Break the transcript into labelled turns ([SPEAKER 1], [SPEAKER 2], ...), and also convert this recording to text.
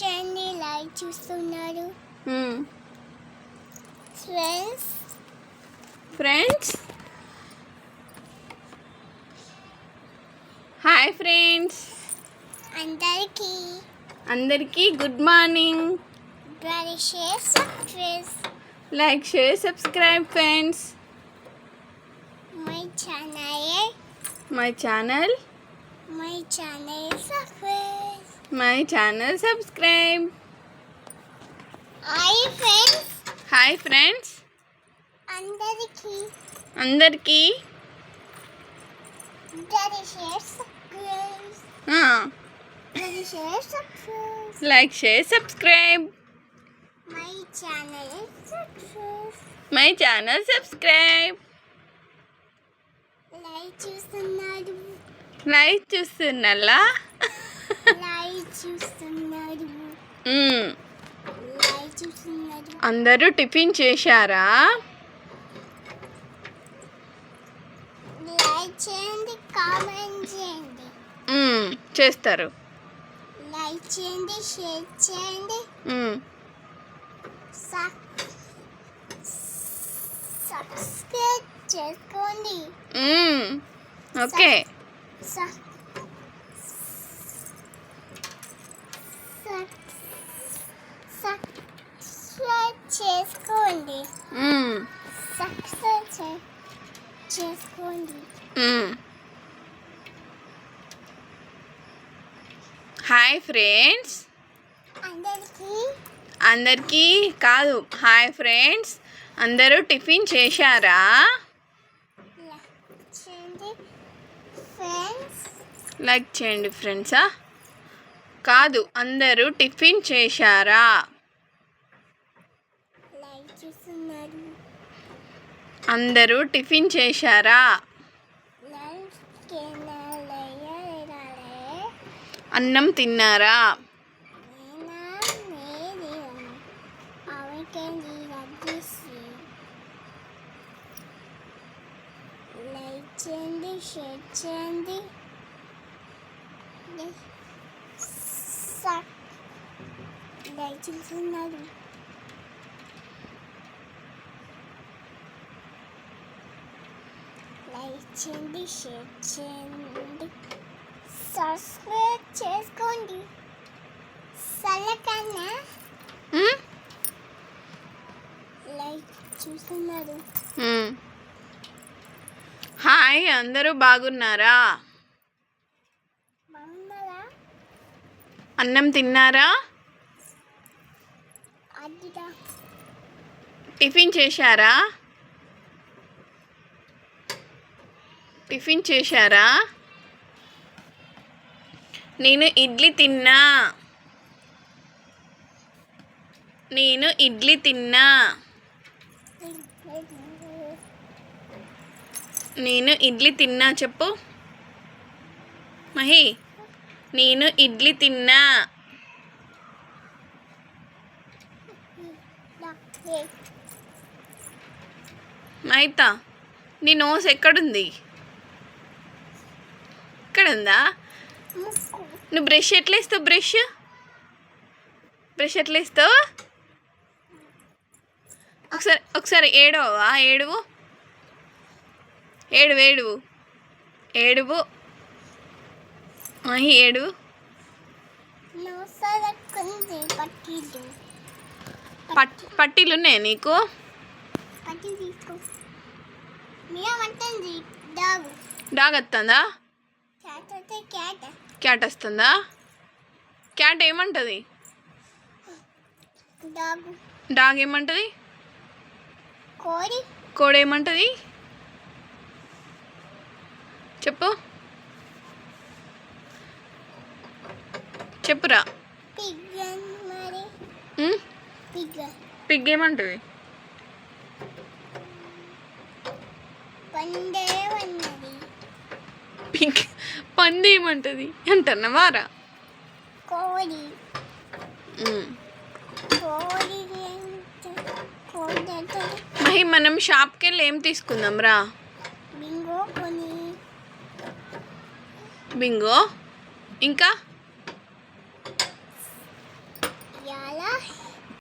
[SPEAKER 1] చేయండి లైక్ చూస్తున్నారు. Friends
[SPEAKER 2] friends hi friends
[SPEAKER 1] అందరికీ.
[SPEAKER 2] అందరికీ good morning like share subscribe friends
[SPEAKER 1] my channel
[SPEAKER 2] my channel
[SPEAKER 1] my channel
[SPEAKER 2] my channel subscribe.
[SPEAKER 1] Hi friends.
[SPEAKER 2] Hi friends.
[SPEAKER 1] అందరికీ.
[SPEAKER 2] అందరికీ. Like share subscribe.
[SPEAKER 1] My channel
[SPEAKER 2] my channel subscribe.
[SPEAKER 1] Like చూస్తున్నారు.
[SPEAKER 2] Like చూస్తున్నలా.
[SPEAKER 1] Like చూస్తున్నారు
[SPEAKER 2] అందరూ tiffin చేశారా. చేస్తారు.
[SPEAKER 1] Like చేయండి share చేయండి. సబ్స్క్రైబ్ చేసుకోండి.
[SPEAKER 2] ఓకే.
[SPEAKER 1] చేసుకోండి. చేసుకోండి.
[SPEAKER 2] హాయ్ ఫ్రెండ్స్
[SPEAKER 1] అందరికీ
[SPEAKER 2] అందరికీ కాదు. హాయ్ ఫ్రెండ్స్ అందరూ టిఫిన్ చేశారా?
[SPEAKER 1] లైక్ చేయండి ఫ్రెండ్స్?
[SPEAKER 2] కాదు అందరూ టిఫిన్ చేశారా? అందరూ టిఫిన్ చేశారా? అన్నం తిన్నారా?
[SPEAKER 1] చేయండి షేర్ చేయండి లైక్ చూస్తున్నారు చేయండి షేర్ చేయండి సబ్స్క్రైబ్ చేసుకోండి. సల్లకన్నా
[SPEAKER 2] మ్మ్?
[SPEAKER 1] లైక్ చూస్తున్నారు.
[SPEAKER 2] హాయ్ అందరూ బాగున్నారా?
[SPEAKER 1] బాగున్నారా?
[SPEAKER 2] అన్నం తిన్నారా? టిఫిన్ చేశారా? టిఫిన్ చేశారా? నేను ఇడ్లీ తిన్నా. నేను ఇడ్లీ తిన్నా. నేను ఇడ్లీ తిన్నా చెప్పు. మహి నేను ఇడ్లీ తిన్నా. మైతా నీ నోస్ ఎక్కడుంది? ఇక్కడ ఉందా నువ్వు బ్రష్ ఎట్లా ఇస్తావు బ్రష్? బ్రష్ ఎట్లా ఇస్తావు ఒకసారి ఒకసారి ఏడవా ఏడువు? ఏడువు ఏడువు. ఏడువు. మహి ఏడువు.
[SPEAKER 1] పట్టిలు.
[SPEAKER 2] పట్ పట్టీలు ఉన్నాయా నీకు
[SPEAKER 1] డాగ్.
[SPEAKER 2] వస్తుందా
[SPEAKER 1] క్యాట్
[SPEAKER 2] వస్తుందా? క్యాట్ ఏమంటుంది?
[SPEAKER 1] డాగు.
[SPEAKER 2] ఏమంటుంది?
[SPEAKER 1] కోడి.
[SPEAKER 2] కోడి ఏమంటుంది? చెప్పు. చెప్పురా.
[SPEAKER 1] పిగ్
[SPEAKER 2] ఏమంటుంది? పిగ్. పంది ఏమంటుంది అంటున్నావారా
[SPEAKER 1] కోడి.
[SPEAKER 2] మహి మనం షాప్కి వెళ్ళి ఏం తీసుకుందాం రా? బింగో? ఇంకా?